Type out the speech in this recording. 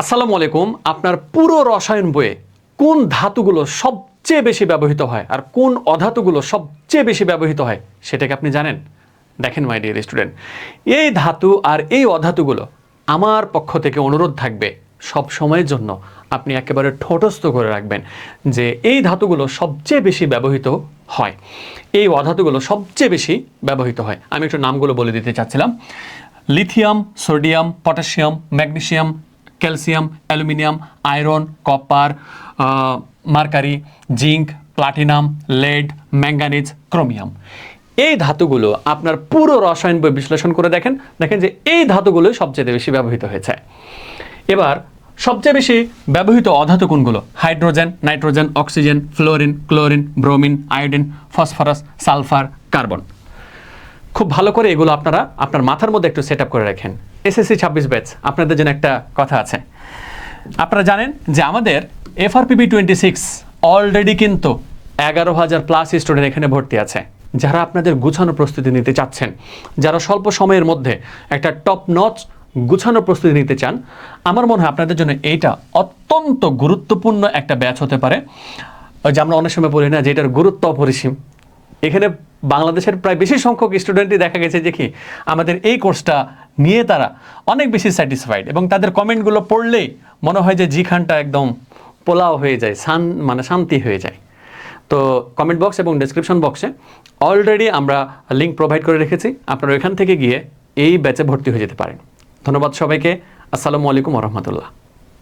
আসসালামু আলাইকুম, আপনার পুরো রসায়ন বইয়ে কোন ধাতুগুলো সবচেয়ে বেশি ব্যবহৃত হয় আর কোন অধাতুগুলো সবচেয়ে বেশি ব্যবহৃত হয় সেটাকে আপনি জানেন? দেখেন মাই ডিয়ার স্টুডেন্ট এই ধাতু আর এই অধাতুগুলো আমার পক্ষ থেকে অনুরোধ থাকবে সব সময়ের জন্য আপনি একেবারে ঠোঁটস্থ করে রাখবেন যে এই ধাতুগুলো সবচেয়ে বেশি ব্যবহৃত হয়। এই অধাতুগুলো সবচেয়ে বেশি ব্যবহৃত হয়। আমি একটু নামগুলো বলে দিতে চাচ্ছিলাম। Lithium, sodium, potassium magnesium calcium, aluminium, iron, copper mercury, zinc, platinum, lead manganese chromium. এই ধাতুগুলো আপনার পুরো রসায়ন বই বিশ্লেষণ করে দেখেন দেখেন যে এই ধাতুগুলো সবচেয়ে বেশি ব্যবহৃত হয়েছে। এবার, সবচেয়ে বেশি ব্যবহৃত অধাতু কোনগুলো? Hydrogen, nitrogen, oxygen, fluorine, chlorine, bromine, iodine, phosphorus, sulphur, carbon. খুব ভালো করে এগুলো আপনারা আপনার মাথার মধ্যে একটু সেট করে রাখেন। এসএসসি ছাব্বিশ ব্যাচ, আপনাদের জন্য একটা কথা আছে। আপনারা জানেন যে আমাদের এফআরপিবি টোয়েন্টি সিক্স অলরেডি কিন্তু এগারো হাজার প্লাস স্টুডেন্ট এখানে ভর্তি আছে। যারা আপনাদের গুছানো প্রস্তুতি নিতে চাচ্ছেন, যারা স্বল্প সময়ের মধ্যে একটা টপ নচ গুছানো প্রস্তুতি নিতে চান, আমার মনে হয় আপনাদের জন্য এইটা অত্যন্ত গুরুত্বপূর্ণ একটা ব্যাচ হতে পারে। যে আমরা অনেক সময় বলি না যে এটার গুরুত্ব অপরিসীম। এখানে বাংলাদেশের প্রায় বেশি সংখ্যক স্টুডেন্টই দেখা গেছে যে কি, আমাদের এই কোর্সটা নিয়ে তারা অনেক বেশি স্যাটিসফাইড এবং তাদের কমেন্টগুলো পড়লেই মনে হয় যে জি খানটা একদম পোলাও হয়ে যায়, শান মানে শান্তি হয়ে যায়। তো কমেন্ট বক্স এবং ডেসক্রিপশন বক্সে অলরেডি আমরা লিঙ্ক প্রোভাইড করে রেখেছি। আপনারা ওইখান থেকে গিয়ে এই ব্যাচে ভর্তি হয়ে যেতে পারেন। ধন্যবাদ সবাইকে। আসসালামু আলাইকুম রহমতুল্লাহ।